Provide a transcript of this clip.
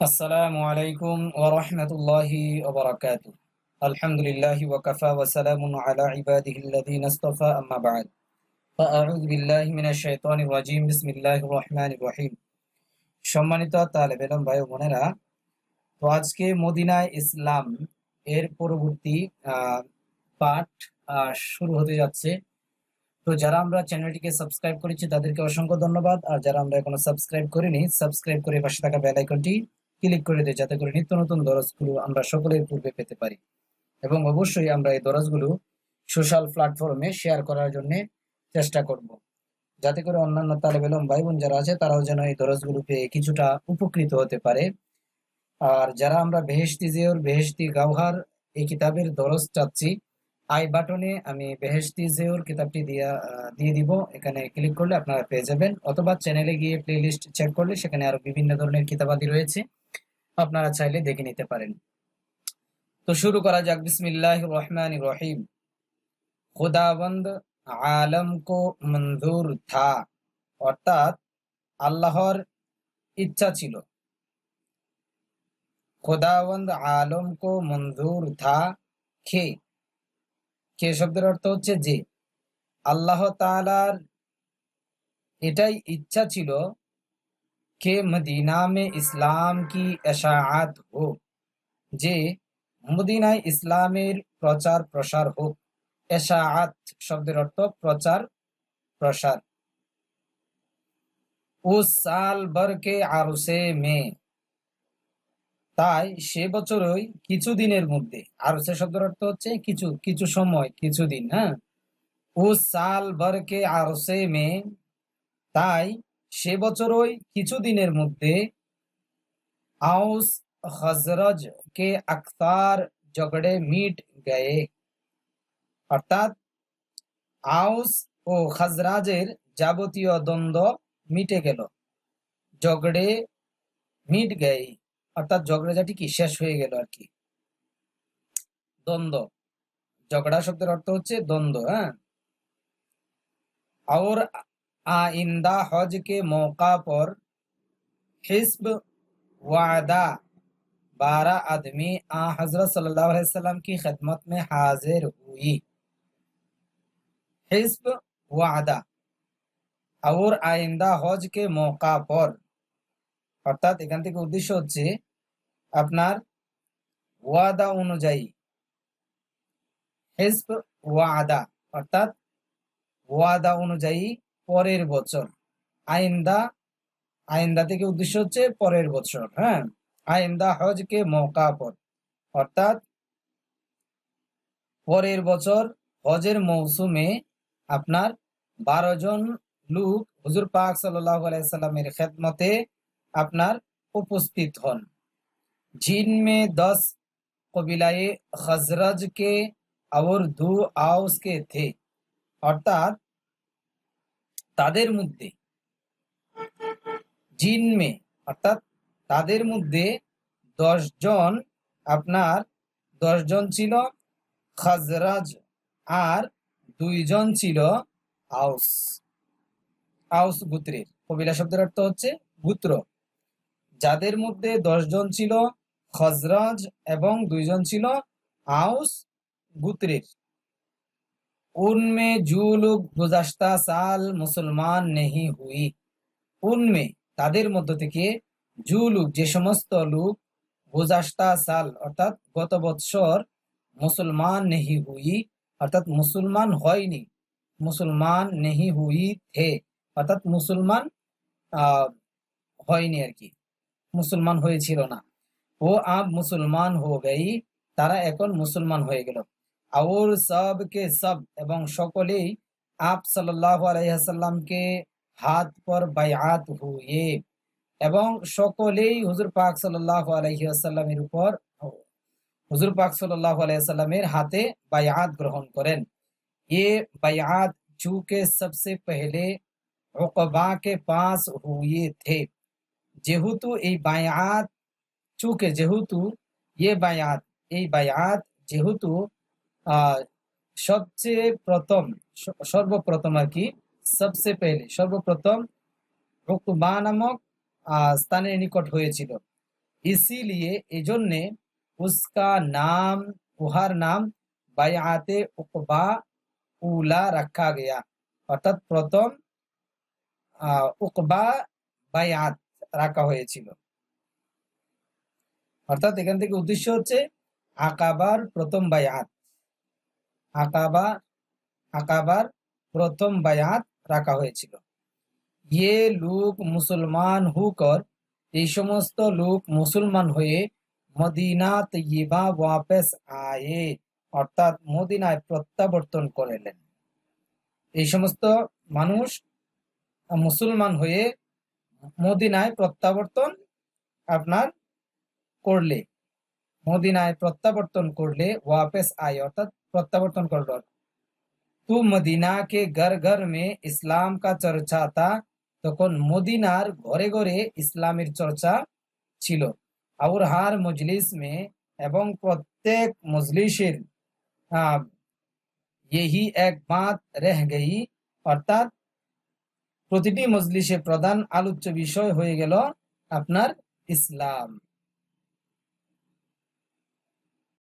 আসসালামু আলাইকুম ওয়া রাহমাতুল্লাহি ওয়া আলহামদুলিল্লাহি ওয়া কাফা ওয়া সালামুন আলা ইসতাফা আম্মা বা'দ। ফাআউযু বিল্লাহি মিনাশ শাইতানির রাজীম, বিসমিল্লাহির সম্মানিত ভাই বোনেরা, তো আজকে মদিনায় ইসলাম এর পরবর্তী পাঠ শুরু হতে যাচ্ছে। তো যারা আমরা চ্যানেলটিকে সাবস্ক্রাইব করেছি, তাদেরকে অসংখ্য ধন্যবাদ। আর যারা আমরা এখনও সাবস্ক্রাইব করিনি, সাবস্ক্রাইব করে পাশে থাকা বেল আইকনটি ক্লিক করে দিই যাতে করে নিত্য নতুন দরজগুলো আমরা সকলের পূর্বে পেতে পারি। এবং অবশ্যই আমরা এই দরজগুলো সোশ্যাল প্ল্যাটফর্মে শেয়ার করার জন্য চেষ্টা করব। যাতে করে অন্যান্য তালেব এলম ভাই বোন যারা আছে, তারাও যেন এই দরজগুলো পেয়ে কিছুটা উপকৃত হতে পারে। আর যারা আমরা বেহেশতি জিওর বেহেশতি গাওহার এই কিতাবের দরজ চাচ্ছি আই বাটনে আমি বেহেশতি জিওর কিতাবটি দিয়া দিয়ে দিব। এখানে ক্লিক করলে আপনারা পেয়ে যাবেন। অথবা চ্যানেলে গিয়ে প্লেলিস্ট চেক করলে সেখানে আরও বিভিন্ন ধরনের কিতাবাদি রয়েছে। আপনারা চাইলে দেখে নিতে পারেন। তো শুরু করা যাক। বিসমিল্লাহ রহমান রহিম। খুদাবন্দ আলম কো মঞ্জুর থা। অর্থাৎ আল্লাহর ইচ্ছা ছিল। খোদাবন্দ আলম কো মঞ্জুর থা খে খে শব্দের অর্থ হচ্ছে যে। আল্লাহ তাআলার এটাই ইচ্ছা ছিল কে মদিনা মে ইসলাম কি এশাআত হোক, যে মদিনায় ইসলামের প্রচার প্রসার হোক। এশাআত শব্দের অর্থ প্রচার প্রসার। উস সাল ভর কে আরসে মে তাই সে বছরই কিছু দিনের মধ্যে আরসে শব্দের অর্থ হচ্ছে কিছু কিছু সময়, কিছু দিন হ্যাঁ? উস সাল ভর কে আরসে মে। তাই সে বছরই কিছু দিনের মধ্যে আউস খজরজ কে আখতার ঝগড়ে মিট গয়ে। অর্থাৎ আউস ও খাজরাজের যাবতীয় দ্বন্দ্ব মিটে গেল, ঝগড়ে মিট গয়ে অর্থাৎ ঝগড়াঝাটি কি শেষ হয়ে গেল আর কি দ্বন্দ্ব ঝগড়া শব্দের অর্থ হচ্ছে দ্বন্দ্ব হ্যাঁ और आइंदा हज के मौका पर हिस्ब वादा बारह आदमी आ हजरत सल्लल्लाहु अलैहि वसल्लम की खिदमत में हाजिर हुई हिस्ब वादा और आइंदा हज के मौका पर অর্থাৎ এখান থেকে উদ্দেশ্য হচ্ছে আপনার ওয়াদা অনুযায়ী। হিসব ওয়াদা, অর্থাৎ ওয়াদা অনুযায়ী পরের বছর। আইন্দা আইন্দা থেকে উদ্দেশ্য হচ্ছে পরের বছর হ্যাঁ? আইন্দা হজকে মৌকা পর। অর্থাৎ পরের বছর হজের মৌসুমে আপনার বারো জন লোক হুজুর পাক আলাইসাল্লামের খেদমতে আপনার উপস্থিত হন। जिन में दस कबीलाए खजरज के और दो आउस के थे অর্থাৎ তাদের মধ্যে জিনমে অর্থাৎ তাদের মধ্যে দশ জন আপনার দশ জন ছিল খাজরাজ আর দুইজন ছিল আউস আউস গুত্রের কবিলা শব্দের অর্থ হচ্ছে গুত্র যাদের মধ্যে দশ জন ছিল খজরাজ এবং দুইজন ছিল আউস গুত্রের। উনমে জুলুক গুজাস্তা সাল, মুসলমান, নেহি, হুই। উনমে তাদের মধ্য থেকে জুলুক যে সমস্ত লোক গুজাস্তা সাল, অর্থাৎ গত বৎসর মুসলমান, নেহি, হুই, অর্থাৎ মুসলমান হয়নি। মুসলমান, নেহি, হুই থে, অর্থাৎ মুসলমান হয়নি আর কি। মুসলমান হয়েছিল না। ও আব মুসলমান হো গই তারা এখন মুসলমান হয়ে গেল और सब के सब এবং সকলেই আপ সাল্লাল্লাহু আলাইহি ওয়াসাল্লামকে হাত পর বায়াত হুয়ে এবং সকলেই হুজুর পাক সাল্লাল্লাহু আলাইহি ওয়াসাল্লামের উপর হুজুর পাক সাল্লাল্লাহু আলাইহি ওয়াসাল্লামের হাতে বায়াত গ্রহণ করেন ये बायात चूंकि सबसे पहले उकबा के पास हुए थे যেহেতু এই বায়াত চুকে যেহেতু ইয়ে বায়াত এই বায়াত যেহেতু আহ সবচেয়ে প্রথম স- সর্বপ্রথম আর কি সবচেয়ে পেলে সর্বপ্রথম উকবা নামক আহ, স্থানের নিকট হয়েছিল इसीलिए এজন্যে उसका नाम উহার নাম বায়াতে উকবা উলা রাখা গয়া অর্থাৎ প্রথম আহ, উকবা বায়াত রাখা হয়েছিল অর্থাৎ এখান থেকে উদ্দেশ্য হচ্ছে আকাবার প্রথম বায়াত। আকাবা, আকাবার প্রথম বায়াত রাখা হয়েছিল। ইয়ে লোক মুসলমান হুকর এই সমস্ত লোক মুসলমান হয়ে মদিনা তৈবা ওয়াপেস আয়ে, অর্থাৎ মদিনায় প্রত্যাবর্তন করলেন। এই সমস্ত মানুষ মুসলমান হয়ে মদিনায় প্রত্যাবর্তন আপনার করলে, মদিনায় প্রত্যাবর্তন করলে ওয়াপেস আয়, অর্থাৎ প্রত্যাবর্তন করল। তু মদিনা কে ঘর ঘর মে ইসলাম কা চর্চা তা, তখন মদিনার ঘরে ঘরে ইসলামের চর্চা ছিল। আউর হার মজলিস মে এবং প্রত্যেক মজলিসের ইহি এক বাঁধ রেহ গেই, অর্থাৎ প্রতিটি মজলিসে প্রধান আলোচ্য বিষয় হয়ে গেল আপনার ইসলাম।